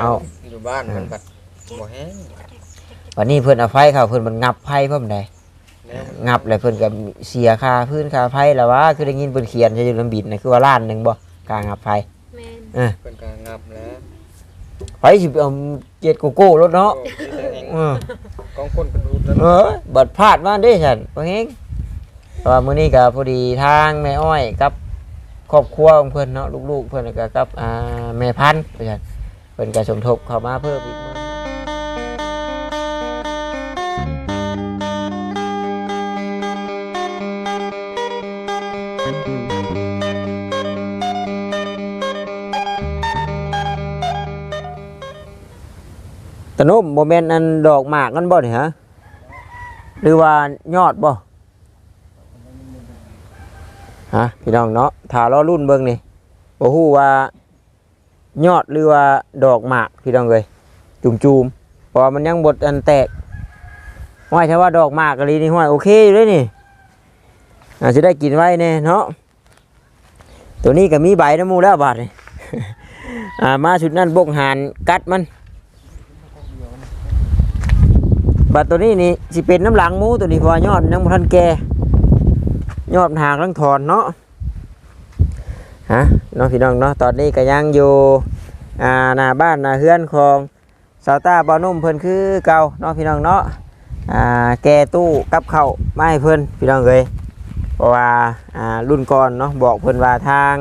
เอา อยู่บ้านมันกัดบ่แห้งวันนี้เพิ่นเอาไฟเข้าเพิ่นมันงับไฟพร้อมได้แล้วมันงับแล้วเพิ่นก็เสียค่าพื้นค่าไฟแล้วว่าคือได้ยินเพิ่นเขียนใช่อยู่ลำบิดนะคือว่าล้านหนึงบ่กางับไฟแม่นเออเพิ่นก็งับแล้วไฟสิไปเอาเจ็ดโกโก้รถเนาะโอ้ยแต่เองเออกองคนกระดูดแล้วเออบัดพลาดมาเด้ฉันบ่เฮงเพราะว่ามื้อนี้ก็พอดีทางแม่อ้อยกับครอบครัวของเพิ่นเนาะลูกๆเพิ่นแล้วก็กับอ่าแม่พันธุ์ว่าซั่น เพิ่นก็สมทบเข้ามาเพิ่มอีกตนุ่มโมเมนต์อันดอกหมากกันบ่นี่ฮะหรือว่ายอดบ่ฮะพี่น้องเนาะถ้ารอรุ่นเบิ่งนี่บ่ฮู้ว่า ยอดหรือว่าดอกหมากพี่น้องเอ้ยจุ่มๆเพราะมันยังบดอันแตกห้อยถ้าว่าดอกหมากกะลีนี่ห้อยโอเคอยู่เลยนี่อาจจะได้กินไว้แน่เนาะตัวนี้ก็มีใบน้ำมูแล้วบาดนี่อ่ามาชุดนั้นบกหานกัดมันบัดตัวนี้นี่สิเป็นน้ำหลังมูตัวนี้พราะว่ายอดยังบ่ทันแกยอดหางทั้งถอนเนาะฮะน้องพี่น้องเนาะตอนนี้ก็ยังอยู่ อ่าหน้าบ้านหน้าเฮือนของสาวตาบ่าวนุ่มเพิ่นคือเก่าเนาะพี่น้องเนาะอ่าแก่ตู้กับเข้าวมาให้เพิ่นพี่น้องเอ้ยเพราะว่าอ่ารุ่นก่อนเนาะบอกเพิ่นว่าทาง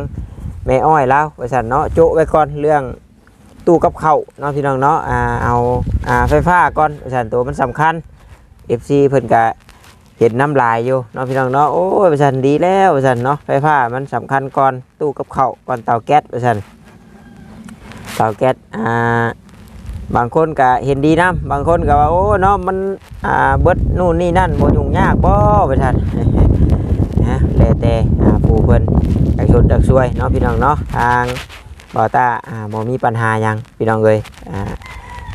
แม่อ้อยแล้วว่าซั่นเนาะโจะไว้ก่อนเรื่องตู้กับเข้าวเนาะพี่น้องเนาะอ่าเอาอ่าไฟฟ้าก่อนประชันตัวมันสำคัญ FC เพิ่นก็เห็นน้ำลายอยู่เนาะพี่น้องเนาะโอ้ยประชันดีแล้วประชันเนาะไฟฟ้ามันสำคัญก่อนตู้กับเข้าก่อนเตาแก๊สประชัน เตาแก๊สอ่าบางคนก็เห็นดีนะบางคนก็ว่าโอ้เนาะมันอ่าเบิดนู่นนี่นั่นบ่ยุ่งยากบ่ประชันนะแล้วแต่อ่าผู้เพิ่นอยากชดอยากช่วยเนาะพี่น้องเนาะทางบอตาอ่าบ่มีปัญหาหยังพี่น้องเลยอ่า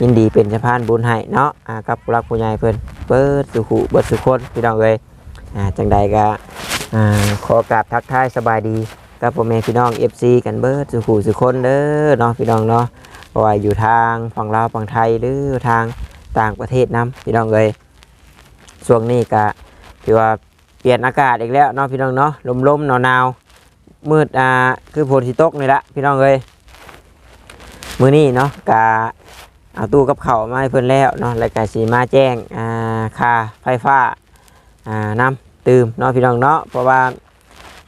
ยินดีเป็นสะพานบุญให้เนาะอ่ากับผู้รักผู้ใหญ่เพิ่นเปิดสุขุเบิดสุคนพี่น้องเลยอ่าจังใดก็อ่าขอกราบทักทายสบายดี กับพ่อแม่พี่น้อง FC กันเบิดสุขุสุคนเด้อเนาะพี่น้องเนาะเพราะว่าอยู่ทางฝั่งลาวฝั่งไทยหรือทางต่างประเทศนํพี่น้องเลยช่วงนี้ก็ถือว่าเปลี่ยนอากาศอีกแล้วเนาะพี่น้องเนาะลมๆหนาวๆมืดอ่าคือฝนสิตกนี่ละพี่น้องเอ้ยมื้อนี้เนาะกาเอาตู้กับเขามาให้เพิ่นแล้วเนาะแล้วก็สีมาแจ้งอ่าค่าไฟฟ้าอ่าน้ำตื่มเนาะพี่น้องเนาะเพราะว่า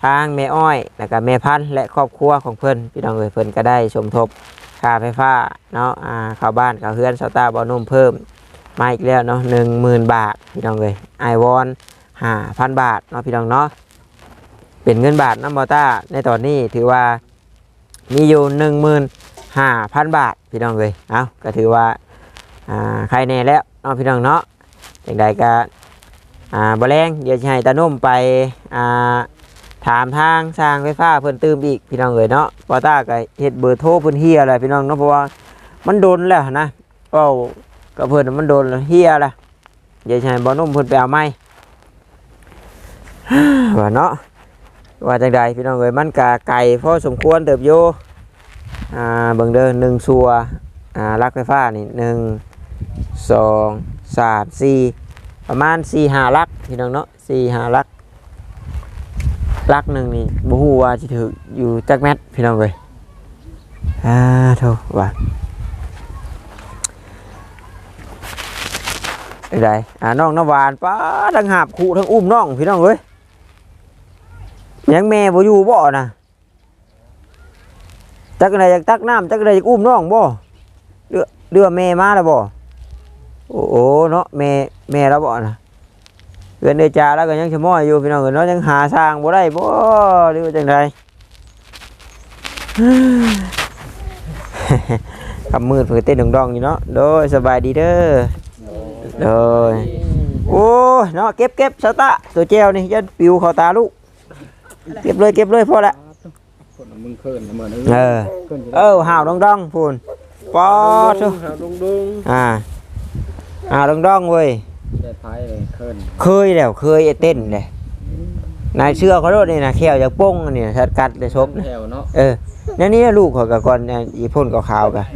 ทางแม่อ้อยแล้วก็แม่พันและครอบครัวของเพิ่นพี่น้องเอ้ยเพิ่นก็ได้สมทบค่าไฟฟ้าเนาะอ่าเข้าบ้านเข้าเฮือนสตาร์บอนุ่มเพิ่มมาอีกแล้วเนาะหนึ่งหมื่นบาทพี่น้องเอยไอวอนห้าพันบาทเนาะพี่น้องเนาะเป็นเงินบาทน้ำบอต้าในตอนนี้ถือว่ามีอยู่หนึ่งหมื่นห้าพันบาทพี่น้องเลยเอาก็ถือว่าอ่าใครแน่แล้วเนาะพี่น้องเนาะอย่างใดก็อ่าบะแรงเดี๋ยวจะให้ตานุ่มไปอ่า ถามทางสร้างไฟฟ้าเพิ่นเติมอีกพี่น้องเลยเนาะปอต้าก็เฮ็ดเบอร์โทรเพิ่นเฮียอะไรพี่น้องเนาะเพราะว่ามันโดนแล้วนะเป้าก็เพิ่นน่ะมันโดนเฮียละเดี๋ยวจะให้บ่นุ่มเพิ่นไปเอาไม้ว่าเนาะว่าจังใดพี่น้องเอ้ยมันกะไก่พอสมควรเติบโยอ่าเบิ่งเด้อหนึ่งสัวอ่าลักไฟฟ้านี่หนึ่งสองสามสี่ประมาณสี่ห้าลักพี่น้องเนาะสี่ห้าลัก ลักหนึ่งนี่บ่ฮู้ว่าสิถืออยู่จักแมตรพี่น้องเอ้ยอ่าโธ่ว่าไอ้ใดอ่าน้องน้ำหวานป้าทั้งหาบขู่ทั้งอุ้มน้องพี่น้องเอ้ยยังแม่บ่อยู่บ่น่ะจักอะไรอยากตักน้ำจักอะไรอยากอุ้มน้องบ่เรือเรือแม่มาแล้วบ่โอ้โหเนาะแม่แม่แล้วบ่นะ เกินเดจาแล้วก็ยังชะม้อยอยู่พี่น้องเอ้ยเนาะยังหาสร้างบ่ได้บ่หรือว่าจังไดคำมืดเพิ่นเต้นดองๆอยู่เนาะโดยสบายดีเด้อโดยโอ้ยเนาะเก็บเก็บสตะตัวแจวนี่ยันปิวเข้าตาลูกเก็บเลยเก็บเลยพอละคนมึงเคินเหมือนเออเออห่าวดองดองๆพูนปอดดุงดุงดุงอ่าห่าวดองดองๆเว้ย เด็ดไทยเลยเคินเคยแล้วเคยเต้นเลยนายเชื่อเขาโดดนี่นะแขวจากโป้งอันนี่ชัดกัดเลยซบนะแถวเนาะเออนั่นนี่ลูกเขากับก่อนเนี่ยอีพ่นกับขาวๆกัน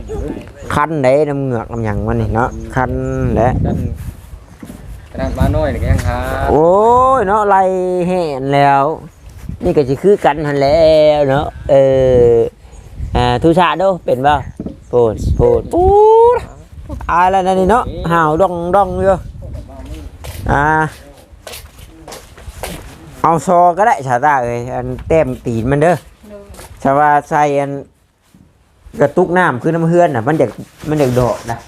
ขคันได้น้ำเหงือกน้ำหยังมันนี่เนาะคันแหละด้านขนาดมาน้อยนี่ก็ยังครับโอ้ยเนาะไล่แห่นแล้ว นี่ก็สิคือกันหันแหล้วเนาะเอออ่าทุชาโดเป็นบ่โปดโปดปูดอะไรนั่นนี่เนาะห่าวดองดองอยู่ อ่า เอาซอก็ได้ชาตาเอ้ยอันเต็มตีนมันเด้อชาวาใส่อันกระตุกน้ำคือน้ำเฮือนน่ะ มันเด็กมันเด็กดอกนะ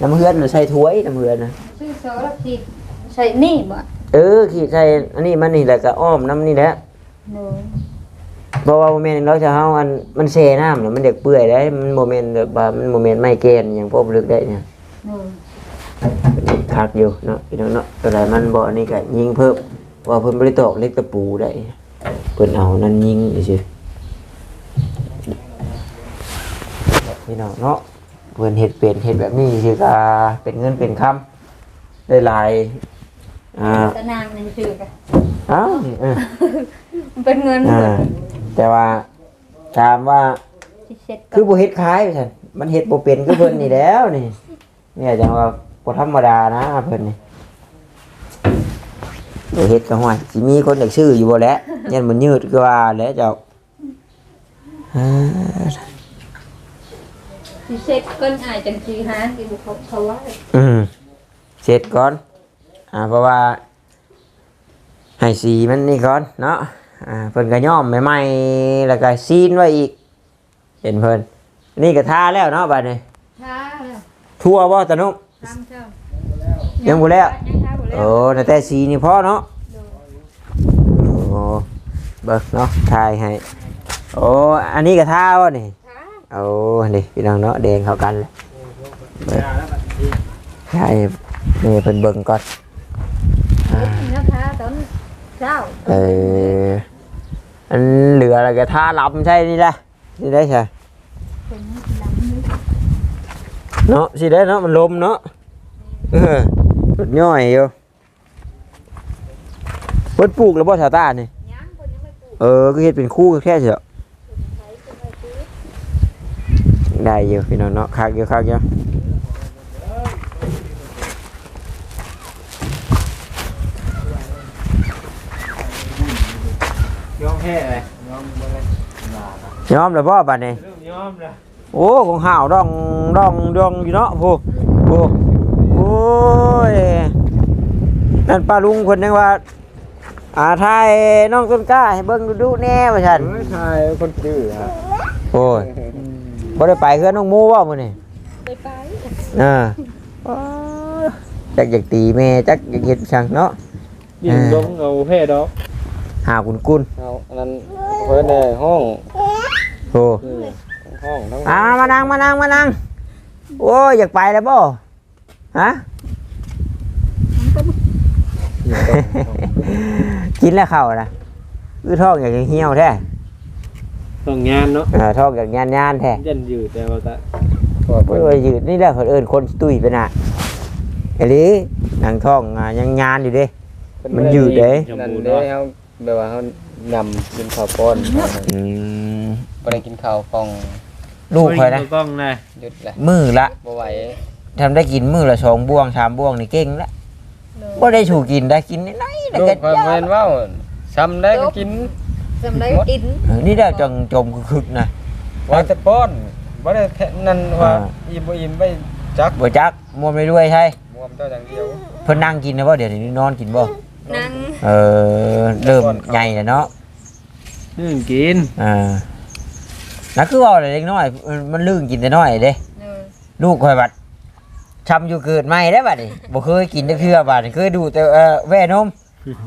น้ำเฮือนน่ะใส่ถ้วยน้ำเฮือนนะซื้อโซแล้วผิดใส่นี่บ่เออขีดใส่อันนี้มันนี่แหละก็อ้อมน้ำนี่แหละโดยเพราะว่าโมเมนต์เราจะเฮาอันมันเซน้ำเนี่ยมันเด็กเปื่อยได้มันโมเมนต์แบบว่ามันโมเมนต์ไม่เกณฑ์อย่างพวกลึกได้เนี่ยโดย คักอยู่เนาะพี่น้องเนาะตัวใดมันบ่อันนี้ก็ยิงเพิ่มว่าเพิ่นบริตอกเล็กตะปูได้เพิ่นเอานั่นยิงซื่อพี่น้องเนาะเพิ่นเฮ็ดเป็นเฮ็ดแบบนี้คือก็เป็นเงินเป็นคำได้หลายอ่าตะนางนี่ชื่อกันเอ้าเออมันเป็นเงินอ่าแต่ว่าถามว่าที่เช็ดกัคือบ่เฮ็ดขายไปซั่นมันเฮ็ดบ่เป็นคือเพิ่นนี่แหล้วนี่เนี่ยจังว่า บ่ธรรมดานะเพิ่นนี่บ่เฮ็ดก็ห่วยสิมีคนอยากซื้ออยู่บ่แหล้วยันมันยืดคือว่าแหล้วเจ้าอ่าที่เช็ดก้นอายจังสีหากินเขาเขาว่าอืมเสร็จก่อน อ่าเพราะว่าให้สีมันนี่ก่อนเนาะอ่าเพิ่นก็ย้อมใหม่ๆแล้วก็ซีนไว้อีก เห็นเพิ่นนี่ก็ทาแล้วเนาะบัดนี้ท้าแล้ว ทั่วบ่ตะนุ ทำเจ้ายัยังบ่แล้ว ยังท้าบ่แล้วโอ้แต่แต่สีนี่พอเนาะ โอ้เบิกเนาะทายให้ โอ้ อันนี้ก็ท่าวะนี่ท้าโอ้นี่พี่น้องเนาะแดงเข้ากันเลยเบิกใช่นี่เป็นเบิ่งก่อนอ่าแล้วท้าตอนเช้าเอออันเหลืออะไรก็ท่าลำใช่นี่แหละนี่ได้ใช่เป็นหลังนี้ เนาะสิได้เนาะมันลมเนาะเออรถย่อยอยู่เพิ่นปลูกแล้วบ่ชาวต้านี่ยังคนยังไม่ปลูกเออก็เฮ็ดเป็นคู่แค่เฉยใช้คนไม่ซื้อได้อยู่พี่น้องเนาะคักอยู่คักอยู่ยอมแพ้เลยยอมบ่เลยยอมแล้วบ่บัดนี้เริ่มยอมแล้ว โอ้ของห่าวดองดองดองอยู่เนาะโอ้โอ้โอ้ยนั่นป้าลุงคนนึงว่าอ่าทายน้องต้นกล้าให้เบิ่งดูดูแน่ว่าฉันเฮ้ยชายคนดื้อฮะโอ้ยบ่ได้ไปเฮือนน้องหมูบ่มื้อนี้ไปไปอ่าจักอยากตีแม่จักอยากเฮ็ดช่างเนาะยิงลงเอาแพ้ดอกหาคุณกุนเอาอันนั้นเพิ่นในห้องโอ้นี่ทั้ง ห้องทั้งอ่ามานั่งมานั่งมานั่งโอ้ยอยากไปแล้วบ่ฮะกินแล้วเข้านะคือท้องอยากจะเหี่ยวแท้ต้องงานเนาะเออท้องอยากยานยานๆแท้ยันอยู่แต่ว่าตะโอ้ยยืดนี่แหละคนเอิญคนตุ้ยไปน่ะไอ้ลีนางท้องอะยังยานอยู่เด้ มันยืดเด้นั่นเด้เฮาแบบว่าเฮานำกินข้าวป้อนอืมบ่ได้กินข้าวฟอง ลูกคอยนะกล้องนะหยุดแหละมือละบ่ไหวทำได้กินมือละสองบ่วงสามบ่วงนี่เก่งละบ่ได้ถูกกินได้กินนิดหน่อยแล้วลูก็กเพิ่นเว้นเว้าซ้ำได้ก็กินจำได้กินเออนี่ได้จังจมคึกๆนะ ว่าแต่ป้อนบ่ได้แค่นั้นว่าอ่า อิ่มบ่อิ่มไปจักบ่จักมวนไปด้วยใช่มวมเจ้าอย่างเดียวเพิ่นนั่งกินนะบ่เดี๋ยวนี้นอนกินบ่นั่งเออเริ่มใหญ่แล้วเนาะนึ่งกินอ่า นั่นคือว่าอะไรเล็กน้อยมันมันลื่นกินแต่น้อยเด้เออลูกคอยบัดชำอยู่เกิดใหม่ได้บัดนี่บ่เคยกินได้เทื่อบัดนี่เคยดูแต่เอ่อแว่นม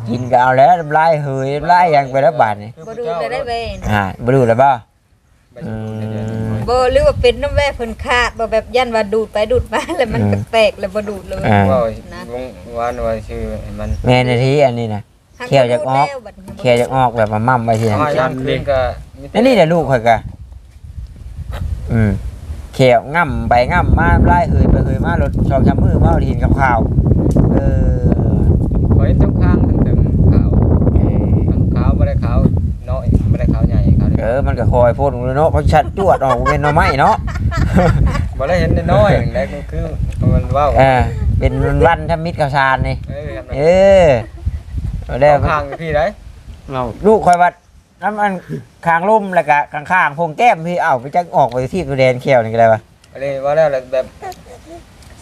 กินก็เอาแล้วน้ำลายเฮยน้ำลายหยังไปแล้วบัดนี่บ่ดูได้ได้เว้นอ่าบ่ดูแล้วบ่ไปอยู่ในเดือนนี้อืม บ่หรือว่าเป็นน้ำแว่เพิ่นขาดบ่แบบยันว่าดูดไปดูดมาแล้วมันอืมแตกๆแล้วบ่ดูดเลย อ่าว่าวนะวงวานว่าชื่อให้มันแม่นาทีอันนี้นะ เขี่ยวจากออกแค่จะออกแบบมามั่มไปทีอ๋นั้นอยามคืนก็มีแต่ นั่นนี่แหละลูกข่อยกะ อืมเขียวง่ำไปง่ำมาไล่เฮยไปเฮยมารถชองช้ำมือมาเอาทีนกับข้าวเออขอให้ทุกข้างทั้งตึงขาวทั้งขาวบ่ได้ขาวน้อยบ่ได้ขาวใหญ่ขาวเล็กเออมันก็คอยโพดลงเลยเนาะเพราะฉันจวดออกเป็นหน่อไม้เนาะบ่ได้เห็นน้อยๆอย่างแรกก็คือมันเว้าเออเป็นวันทำมิตรกับชาญนี่เอ้ยครับเออเอาได้เอาข้างพี่ได้เราลูกคอยวัด น้ำมันคางลุ่มแล้วก็ข้างๆพงแก้มพี่เอ้าไปจักออกไปที่ตัวแดนเขียวนี่ก็ได้ปะอันนี้ว่าแล้วแหละแบบ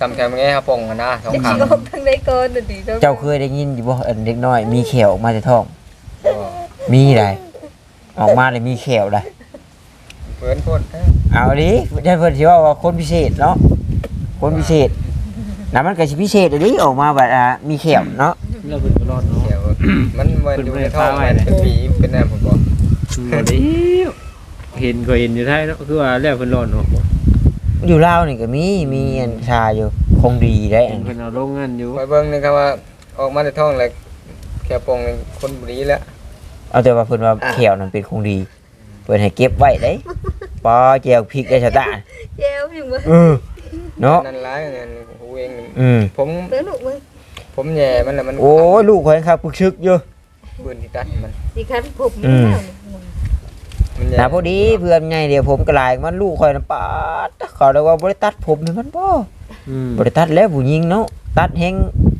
สำคัญไงครับปงกันนะสองจะข้างสิออกทางใดก่อนน่ะดิเจ้าเคยได้ยินอยู่บ่เอิ้นเด็กน้อย มีเขียวออกมาจากท้อง มีได้ออกมาเลยมีเขียวได้เพื่อนพูดเอ้ยเอาดิเดี๋ยวเพิ่นสิว่าว่าคนพิเศษเนาะคนพิเศษ น่ะมันก็สิพิเศษอันนี้ออกมาแบบอ่ามีเขียวเนาะเราเป็นรอดเนาะ เดี๋ยวมันมันอยู่ในท้องมันเป็นปีเป็นอะไรผมบอกบ่ได้เห็นก็เห็นอยู่ไทยเนาะคือว่าแล้วเพิ่นรอดเนาะอยู่ลาวนี่ก็มีมีอันชาอยู่คงดีได้เห็อันนเพิ่นเอาลงเงินอยู่ไปเบิ่งนี่ครับว่าออกมาในท้องเลยแค่ปงนี่คนบุรีแล้วเอาแต่ว่าเพิ่นว่าเขียวนั่นเป็นคงดีเพิ่นให้เก็บไว้เด้ปอแจวพริกได้ชะตาเจ้าอยู่มื้อเออเนาะนั่นร้ายเงินหูเองอืมผมเด้อลูกมึงผมแย่มันแหละมันโอ้ยลูกข่อยครับปึกชึกอยู่ ปืนที่ตัดมันสิคันผมอืม มันแย่นะพอดีเพื่อนไงเดี๋ยวผมก็หลายมันลูกข่อยน่ะปาดเขาเรียกว่าบ่ได้ตัดผมให้มันบ่อืมบ่ได้ตัดแล้วผู้หญิงเนาะตัดแฮง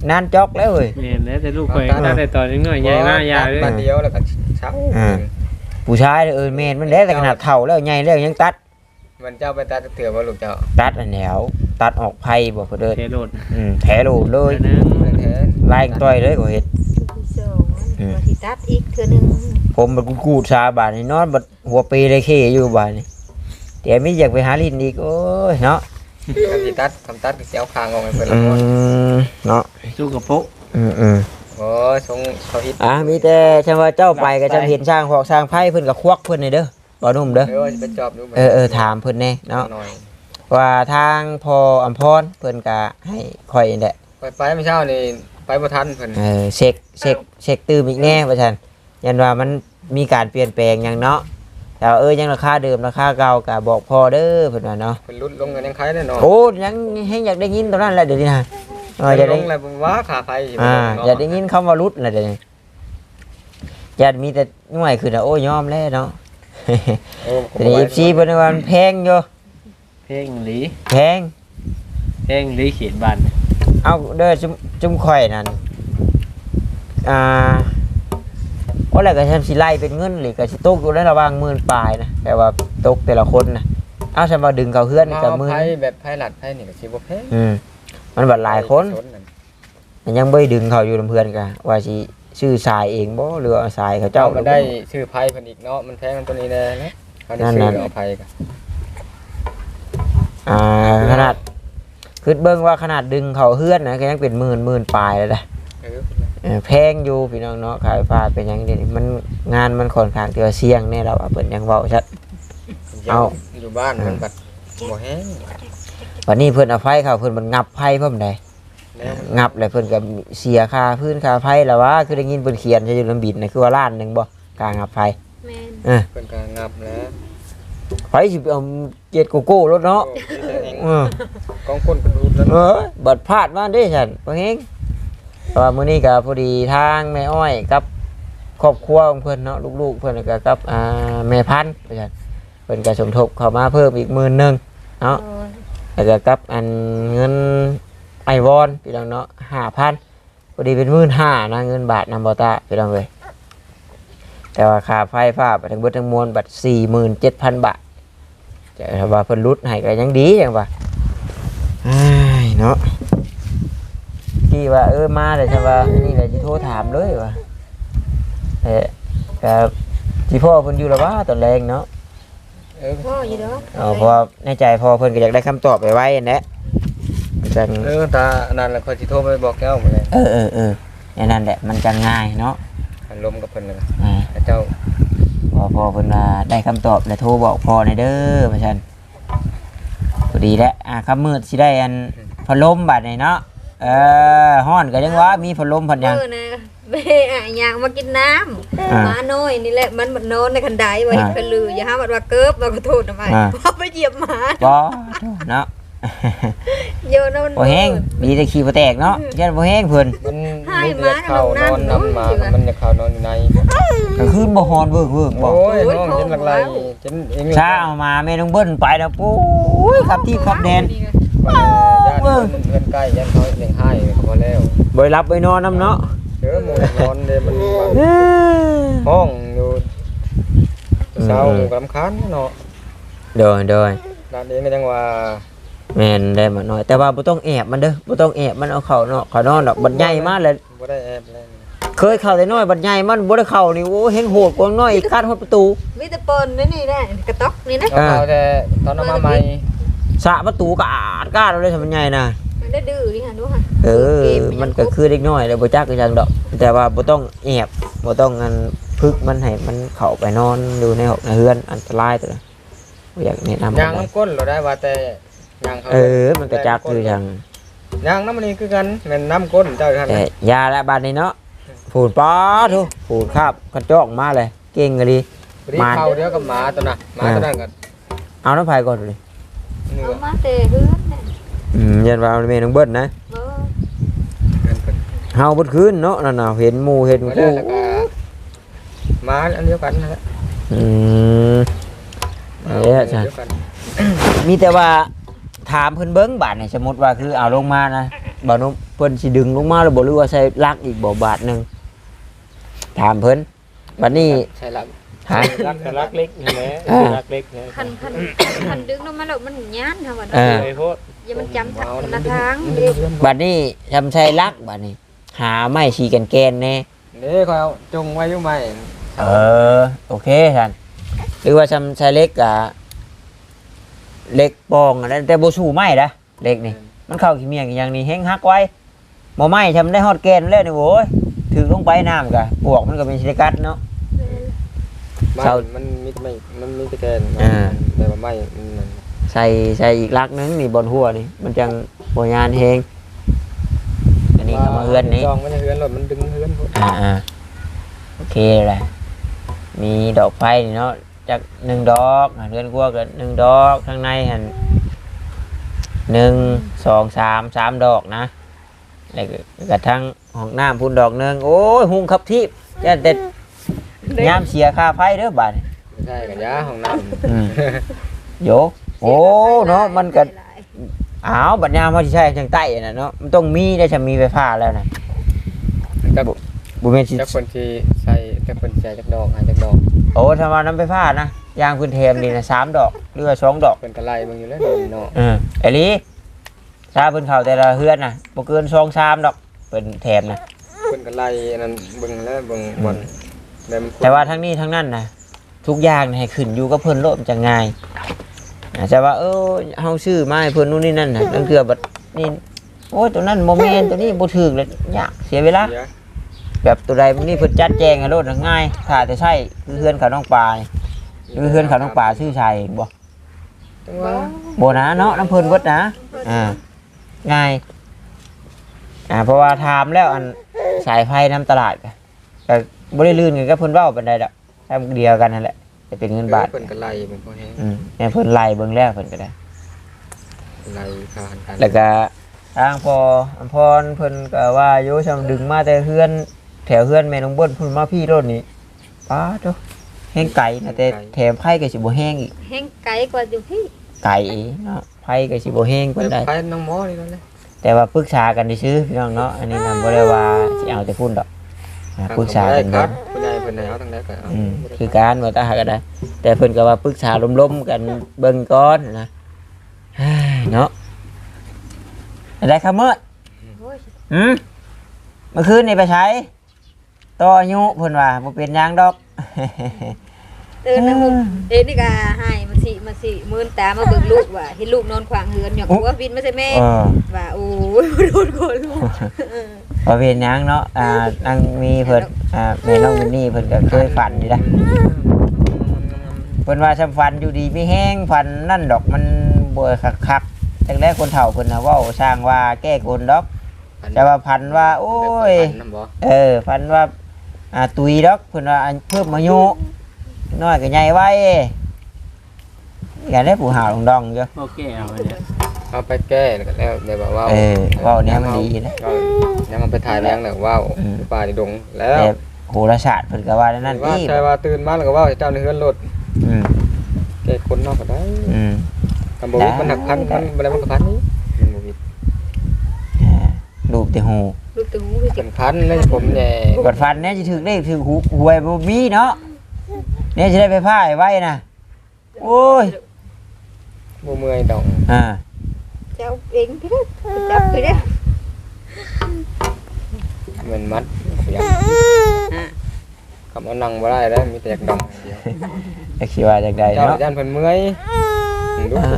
นานจอกแล้วเว้ย แม่นแล้วแต่ลูกข่อยตั้งแต่ตอนยังน้อยใหญ่มากยาวเลยบัดเดียวแล้วก็เช้าอ่า ผู้ชายเออแม่นมันแล้วแต่ขนาดเฒ่าแล้วใหญ่แล้วยังตัด มันเจ้าไปตัดเถื่อว่าลูกเจ้าตัดอันแนว ตัดออกไผ่บ่ก็เด้อเทโรดอืมแผลโลดเลยนะแท้ไล่ต่อยเลยก็เฮ็ดสองว่าสิตัดอีกเทื่อหนึงผมมันกูดชาบาดนี่นอนบัดหัวปีเลยเคอยู่บาดนี่แต่ไม่อยากไปหาลิ้นอีกโอ้ยเนาะทำที่ตัดทำตัดก็เสียวคางออกไปเพิ่นอืละคนมเนาะสู้กับโปะอืมอืมโอ้ยทรงเขาฮิตอะมีแต่ฉันว่าเจ้าไปก็จะเห็นช่างพอกช่างไพ่เพิ่นก็ควักเพิ่นนี่เด้อบ่นุ่มเด้อเดี๋ยวจะไปจอบดูเออเออถามเพิ่นแน่เนาะหน่อย ว่าทางพออำพรเพิ่นก็ให้ข่อยนี่แหละไปไปเมื่อเช้านี่ไปบ่ทันเพิ่นเออเช็คเช็คเช็คตื่มอีกแน่ว่าซั่นยันว่ามันมีการเปลี่ยนแปลงหยังเนาะแต่ว่าเออยังราคาเดิมราคาเก่าก็บอกพอเด้อเพิ่นว่าเนาะ เพิ่นลดลงกันยังคล้ายแน่นอนโอ้ยังให้อยากได้ยินตอนนั้นแหละเดี๋ยวนี้นะเอออยากลได้งอะไรผมว่าขาไฟสิอ่าเนะอยากได้ยินคำว่ารุดแหละเดี๋ยวนี้อยากมีแต่หน่วยคือนะโอ้ยยอมแล้วเนาะ โอ้ผมแต่นี่ FC เพิ่นว่ามันแพงอยู่เพลงหลีแพงเพลงหลีเขียนบันเอาเด้อจุ่มจุ่มข่อยนั่นอ่าว่าแล้วก็ทำสิไล่เป็นเงินหรือก็สิตกอยู่ในระหว่างหมื่นปลายนะแต่ว่าตกแต่ละคนนะเอาฉันมาดึงเขาเฮือนมากับเอามือไพ่แบบไพ่หลัดไพ่นี่ก็สิบ่แพงอืมมันบัดหลายคนไพ่นั่นมันยังไม่ดึงเขาอยู่ลำเพื่อนกันว่าสิชื่อสายเองบ่หรือว่าสายเขาเจ้าเจ้ามันได้ชื่อไพ่เพิ่นอีกเนาะมันแพงกันตัวนี้แน่นะเขาได้นั่นชื่น่ะอเอาไพ่กัน อ่าขนาดคือเบิ่งว่าขนาดดึงเขาเฮือนนะก็ยังเป็นหมื่นหมื่นปลายแล้วนะเออเออแพงอยู่พี่น้องเนาะขายฟ้าเป็นหยังเดี๋ยวนี้มันงานมันค่อนข้างที่ว่าเสี่ยงแน่เราว่าเปิดยังเว้าชัด เอา อยู่บ้านมันบัดบ่แห้งวันนี้เพิ่นเอาไฟเขาเพิ่นมันงับไฟเพิ่มได้แล้วงับแล้วเพิ่นก็เสียค่าพื้นค่าไฟแล้วว่าคือได้ยินเพิ่นเขียนใช่อยู่ลำบิดนะคือว่าล้านหนึงบ่กลางงับไฟแม่นเพิ่นก็งับแล้ว ไฟสิไปเอาเจ็ดโกโก้รถเนาะโอ้ยเองเออกองคนกระดูดแล้วเออบัดพลาดมาได้ฉันบ่เฮงเพราะว่ามื้อนี้ก็พอดีทางแม่อ้อยกับครอบครัวของเพิ่นเนาะลูกๆเพิ่นก็กับอ่าแม่พันธุ์ว่าซั่นเพิ่นก็สมทบเข้ามาเพิ่มอีกหมื่นหนึงเนาะโอ้ยแล้วก็กับอันเงินไอวอนพี่น้องเนาะ5,000พอดีเป็น15,000นะเงินบาทนำบ่ตาพี่น้องเว้ยแต่ว่าค่าไฟฟ้าไปทั้งเบิดทั้งมวลบัด47,000บาท จะว่าเพิ่นลดให้ก็ยังดีจังว่าอ้ายเนาะที่ว่าเออมาแต่ใช่ว่าอันนี่แหละที่โทรถามเลยว่าเออครับที่พ่อเพิ่นอยู่และว่าตอนแรงเนาะเออพ่ออยู่เด้อเออเพราะว่าในใจพ่อเพิ่นก็อยากได้คำตอบไปไว้อันนี้จังเออตาอันนั้นแหละคอยสิโทรไปบอกแก้วหมดเลยเออเออเออไอ้นั่นแหละมันจะง่ายเนาะอันลมกับเพิ่นเลยอ่าเจ้าพ อพ่อเพิ่นว่าได้คำตอบแล้วโทรบอกพ่อในอยเด้อว่าซั่นพอดีแล้วอ่าคำมืดสิได้อันพัดลมบัดนี่เนาะเออฮ้อนก็ยังว่ามีพัดลมพัดหยัง เออนะแม่อะอยากมากินน้ำอ่าหมาน้อยนี่แหละมันมันนอนในคันไดว่าอ่าเห็นกันลืออย่าหาว่าว่าเกิบว่าขอโทษทำไมอ่าพอไปเหยียบหมาบ่เนาะ โยนเอามัน บ่แห้งดีแต่ขี้บ่แตกเนาะยันบ่แห้งเพิ่นมันหาให้ เลือมาดเข้านอนนำมามันจะเข้านอนอยู่ในกลางคืนบ่ฮอนเวิร์กเวิร์กบ่โอ้ยน้องจนหลักไหลจนเองช้าเอามาแม่น้องเบิ้ลไปแล้วปุ้ยขับที่ขับแดนญาติเพื่อนใกล้ยันเขาเลี้ยงให้เขาพอแล้วบ่ได้รับไปนอนน้ำเนาะเด้อหมูนอนเด้มันห้องอยู่เช้าหมูกำคันเนาะโดยโดยด้านเองก็ยังว่าแม่นได้มาหน่อยแต่ว่าบ่ต้องแอบมันเด้อบ่ต้องแอบมันเอาเข้าเนาะเข้านอนดอกบัดใหญ่มากเลย บ่ได้แอบเลยเคยเข้าแต่น้อยบัดใหญ่มันบ่ได้เข้านี่โอ้เฮงโหดกว่าน้อยอีกกัดฮอดประตูมีแต่เปิ้นนี่นี่แหละกระต๊อกนี่นะเอาเขาแต่ตอนนั้นมาใหม่สะประตูก็อาดกาดเอาเลยทำมันใหญ่น่ะมันได้ดื้อนี่ค่ะดูค่ะเออ มันก็คือเด็กน้อยเลยบ่จักคือจังดอก แต่ว่าบ่ต้องแอบบ่ต้องอันพึกมันให้มันเข้าไปนอนอยู่ในห้องในเรือนอันตรายตัวนั้นบ่อยากแนะนำยางน้ำก้นเราได้ว่าแต่ยางเขาเออ มันก็จักคือจัง ยางน้ำมันนี่คือกันแม่นน้ำก้นเจ้าท่านแต่ยาและบาดนี้เนาะผูดป๊อทุผูดคาบกระจอกมาเลย เก่งก็ดีรีบเข้าเดียวกับหมาตัวน่ะหมาตัวนั้นก็เอาน้ำพายก่อนเลยนี่เอาก็มาแต่เฮือนน่ะอืมยันว่าเอาเมน้องเบิ้ลนะเออเกินเกินเฮาเบดคืนเนาะนั่นน่ะเห็นหมู่เห็นมาคู่ได้แล้วก็หมาอันเดียวกันนั่นแหละอืมเอาเด้อจ้ะเดียวกันมีแต่ว่า ถามเพิ่นเบิ้งบาทนี่สมมติว่าคือเอาลงมานะบ่นุเพิ่นสิดึงลงมาแล้วบ่หรือว่าใส่ลักอีกบ่บาทหนึงถามเพิ่นบัดนี้ใช่ละหารักแต่รักเล็กนี่แหละอ่า รักเล็กนะคันคันคันดึงลงมาแล้วมันย่านค่ะว่าเออไอ้โพดอย่ามันจำทักหนาทางมันเด้เดือนบัดนี้ทำใส่ลักบัดนี้ หาไม้ชีกันแกนแน่นี่เขาเอาจงไว้อยู่ไหมเออ โอเคท่านหรือว่าทำใช้เล็กอะ เล็กปองอันนั้นแต่โบสูไม่นะเล็กนี่ มันเข้าขี้เมียงอย่างนี้แห้งฮักไว้หมอไม่ทำได้ฮอดแกนแล้วนี่โว้ยถือลงไปน้ำกะปวกมันก็เป็นชิลิกัดเนาะ บ้าเช่านมันมีไม่ มันมีตะแกรงอ่าแต่ว่าไม่มันใส่ใส่อีกลักนึงนี่บนหัวนี่ มันจังบยานเฮงอันนี้ก็มาเฮือนนี้จองมันจะเฮือนรถมันดึงเฮือนพุ่นอ่าอ่าโอเคเลยมีดอกไฟนี่เนาะ จากหนึ่งดอกอะเรือนกลัวกันหนึ่งดอกข้างในหันหนึ่งสองสามสามดอกนะแล้วก็กระทั่งห้องน้ำพุ่นดอกหนึ่งโอ้ยหุงขับทิพย์ยันเด็ดยามเสียค่าไฟเด้อบาดนี้ไม่ใช่กันยาห้องน้อืมโยโอ้เนาะมันก็อ้าวบัดยามเขาสิใช้จังใต้น่ะเนาะมันต้องมีได้จะมีไฟฟ้าแล้วนะำกับบุเมนสิจักคนที่ใส่ จักคนใส่จักดอกหาจักดอกโอ้ทำมาน้ำไฟฟ้านะยางพื้นเทมนี่นะสามดอกหรือว่าสองดอกเป็นกระไลเบางอยู่แล้วเนาะเออไอ้ลีชาเพิ่นเข้าแต่ละเฮือนน่ะบ่เกินสองสามดอกเป็นแถมนะเป็นกระไลอันนั้นเบิ่งแล้วเบิ่งบนแต่ว่าทั้งนี้ทั้งนั้นนะทุกอย่างน่ะให้ขึ้นอยู่กับเพิ่นโลดมันจะง่ายอาจจะว่าเออเฮาซื้อมาให้เพิ่นนู่นนี่นั่นน่ะนั่นคือบัดนี่โอ้ยตัวนั้นบ่แม่นตัวนี้บ่ถูกเลยยากเสียเวลาเสีย แบบตัวใดมันนี่เพิ่นจัดแจงให้โลดน่ะง่ายถ้าแต่ใช่คือเฮือนเขาน้องปลานี่หรือเฮือนเขาน้องปลาชื่อชายเองบ่จังว่าโบนะเนาะน้ำเพลินเบิดนะอ่าง่าย อ่าเพราะว่าถามแล้วอันสายไฟน้ำตลาดก็ก็บ่ได้ลื่นกันก็เพิ่นเว้าปานใดดอกทำเดียวกันนั่นแหละจะเป็นเงินบาทเป็นกระไลเป็นพอแห้งอืมเนี่ยเพิ่นไล่เบิ่งแล้วเพิ่นก็ได้กระไลคานกันแล้วก็ทางพออำพรเพิ่นก็ว่าโยชำดึงมาแต่เฮือน แถวเฮือนแม่น้องเบิ้นเพิ่นมาพี่รถนี่ป้าโตแห้งไก่นะแต่แถมไผก็สิบ่แห้งอีกแห้งไกลกว่าอยู่พี่ไก่เนาะไผก็สิบ่แห้งปานใดไปน้องหมอนี่นั่นแหละแต่ว่าปรึกษากันซื่อๆพี่น้องเนาะอันนี้นำบ่ได้ว่าสิเอาแต่พุ่นดอกอ่าปรึกษากันครัเบิ่บงผู้ใหญ่เพิ่นให้เอาทางใดก็เอาอืมคือการว่าตาหาก็ได้ แต่เพิ่นก็ว่าปรึกษาล้มๆกันเบิ่งก่อนนะเฮ้ยเนาะอะไรครับเมื่อโอ้ยหืมเมื่อคืนนี่ไปใช้ ต่ออายุเพิ่นว่าบ่เป็นหยังดอก ตื่นนะมึงเอ็นี่ก็ให้มาสิมาสิมืนตามาเบิ่งลูกว่าเห็นลูกนอนขวางเฮือนหยอกหัววินมาใช่แม่เออ ว่าโอ้ยโดนโกนลูกเออบ่เป็นหยังเนาะอ่านางมีเพิ่นอ่าแม่น้องมินนี่เพิ่นก็เคยฝันอยู่นะเพิ่นว่าซำฟันอยู่ดีไม่แห้งฟันนั่นดอกมันบ่คักๆจังแรกคนเฒ่าเพิ่นน่ะเว้าสร้างว่าแก้กลดอก แต่ว่าพันว่าโอ้ย น้ำบ่เออพันว่า อ่าตุยดอกเพิ่นว่าอันเพิ่มอายุน้อยก็ใหญ่ไว้อย่าได้ผู้หาลงดองอยู่โอเคเอาไปเนี่ยเอาไปแก้แล้วก็แล้วเดี๋ยวบอกว่าเออเว้าแนวมันดีนะเอายังเอาไปถ่ายแรงแล้วว้าวอืมอยู่ป่าในดงแล้วแต่โหราศาสตร์เพิ่นก็ว่านั่นว่านี่ใช่ว่าตื่นมาแล้วก็ว่าเจ้าในเฮือนรถอืมแก้คนนอกก็ได้อืมคำบอกว่ามันหักพันมันบ่ได้มันก็พันนี้มันบ่ผิดอ่ารูปแต่หู ลูกตึงหูคือเป็เจ็บนพันเลยผมแย่กดฟันเนี่ยสิถึงได้ถึงหูหวยบ่มีเนาะเนี่ยสิได้ไปพ่ายไว้นะโอ้ยบ่เมื่อยดอกอ่าเจ้าเองพี่เด้อจับพี่เด้อเหมือนมัดอยากคำเอานั่งบ่ได้แล้วมีแต่อยากดองอย่างเดียวจะคิดว่าจังใดเจ้าเนาะย่านเพิ่นเมื่อยดู อ่า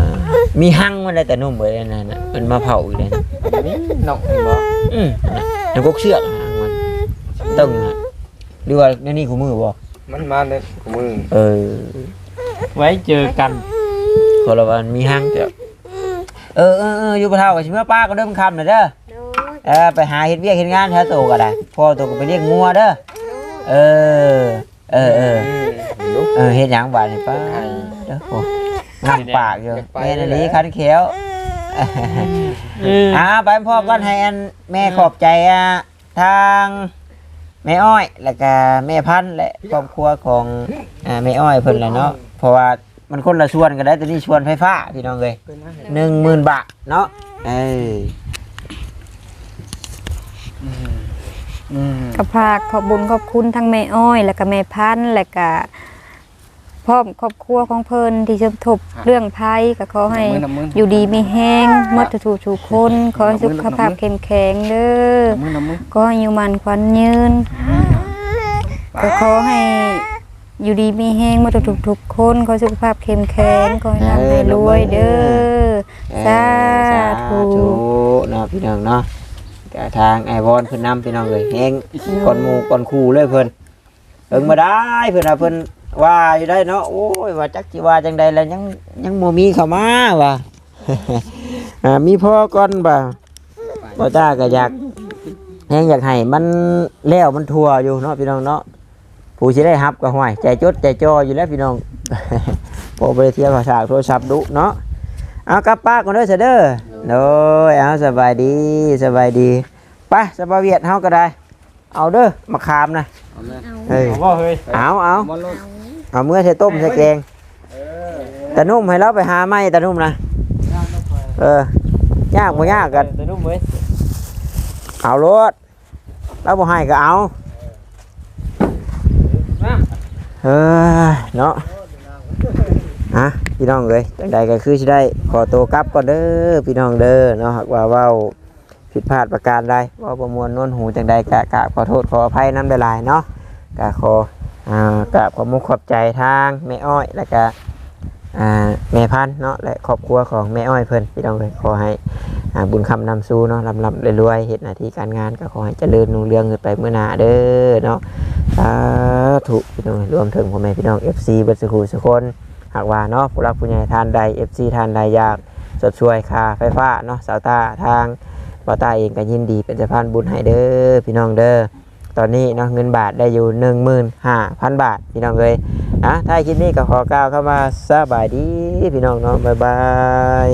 มีหั่งมันได้แต่นุ่มเบิดเลยนั่นน่ะมันมาเผาอีกเลยนะนี่น้องเห็นบ่อืมน้ำกกเชือกหั่งมันตึงอะหรือว่าในนี่คู่มือบ่มันมาในมือเออ ไว้เจอกัน ขอละวันมีหั่งเด้อเออเออเอออยู่บ่เท่ากับสิเมื่อป้าก็เริ่มคำน่ะเด้อโน้ยเออไปหาเฮ็ดเวียกเฮ็ดงานแท้โตก็ได้พ่อโตก็ไปเลี้ยงงัวเด้อ เออ เออเออดูเออเฮ็ดหยังบาดนี่ป้าเด้อโอ้ งับปากอยู่แม่นอีหลีคันเขียวอ่าไปพ่อก่อนให้อันแม่ขอบใจอะทางแม่อ้อย แล้วก็แม่พันธุ์และครอบครัวของอ่าแม่อ้อยเพิ่นแหละเนาะเพราะว่ามันคนละชวนกันได้แต่นี่ชวนไฟฟ้าพี่น้องเลยหนึ่งหมื่นบาทเนาะเออก็พากขอบบุญขอบคุณทั้งแม่อ้อย แล้วก็แม่พันธุ์แล้วก็ พร้อมครอบครัวของเพิ่นที่ชมทบเรื่องภัยก็ขอให้อยู่ดีมีแห้งหมดทุกทุกๆคนขอให้สุขภาพเข้มแข็งเด้อมือน้ำมือก็ให้อยู่มันขวัญยืนก็ขอให้อยู่ดีมีแห้งหมดทุกทุกๆคนขอให้สุขภาพเข้มแข็งขอให้ร่ำให้รวยเด้อสาธุเนาะพี่น้องเนาะก็ทางไอวอนเพิ่นนำพี่น้องเลยแฮงก่อนหมู่ก่อนคู่เลยเพิ่นเอิงมาได้เพิ่นน่ะเพิ่น ว่าอยู่ได้เนาะโอ้ยว่าจักสิว่าจังใดแล้วยังยังบ่มีเข้ามาว่ะ อ่ามีพ่อก่อนบ่าบ่ตาก็อยากแฮงอยากให้มันแล้วมันทั่วอยู่เนาะพี่น้องเนาะผู้สิได้รับก็ห่วยใจจดใจจ่ออยู่แล้วพี่น้องพอบ่ไปเที่ยวภาษาโทรศัพท์ดุเนาะเอากลับป้านก่อนเด้อเสยเด้อโดยเอาสบายดีสบายดีไปสบายเวียดเฮาก็ได้ เอาเด้อมะขามนะเฮ้ยผมว่าเฮ้ยเอาเอาบอลโลด เอาเมื่อใส่ต้มใส่แกงตะนุ่มให้เราไปหาไม้ตะนุ่มนะเออยากบ่ยากกันแต่นุ่มเว้ยเอารถเราบ่ให้ก็เอาเออเนาะฮะพี่น้องเลยจังใดก็คือสิได้ขอตัวกลับก่อนเด้อพี่น้องเด้อเนาะหากว่าเว้าผิดพลาดประการใดเว่าประมวลโน้นหูจังใดกะกะขอโทษขออภัยน้ำหลายๆเนาะกะขอ อ่ากะขอมุกขอบใจทางแม่อ้อยแล้วก็อ่าแม่พันเนาะและครอบครัวของแม่อ้อยเพิ่นพี่น้องเลยขอให้อ่าบุญคำนำสู้เนาะลำลำรวยๆเหตุหน้าที่การงานก็ขอให้เจริญรุ่งเรืองขึ้นไปเมื่อหนาเด้อเนาะสาธุพี่น้องรวมถึงพ่อแม่พี่น้อง FC เบัสกูสุกคนหากว่าเนาะผู้รักผู้ใหญ่ทานใด FC ทานใดอยากสดช่วยค่าไฟฟ้าเนาะสาวตาทางบาตาเองก็ยินดีเป็นสะพานบุญให้เด้อพี่น้องเด้อ ตอนนี้เนาะเงินบาทได้อยู่15,000บาทพี่น้องเลยนะถ้าคลิปนี้ก็ขอกล่าวเข้ามาสบายดีพี่น้องเนาะบ๊ายบาย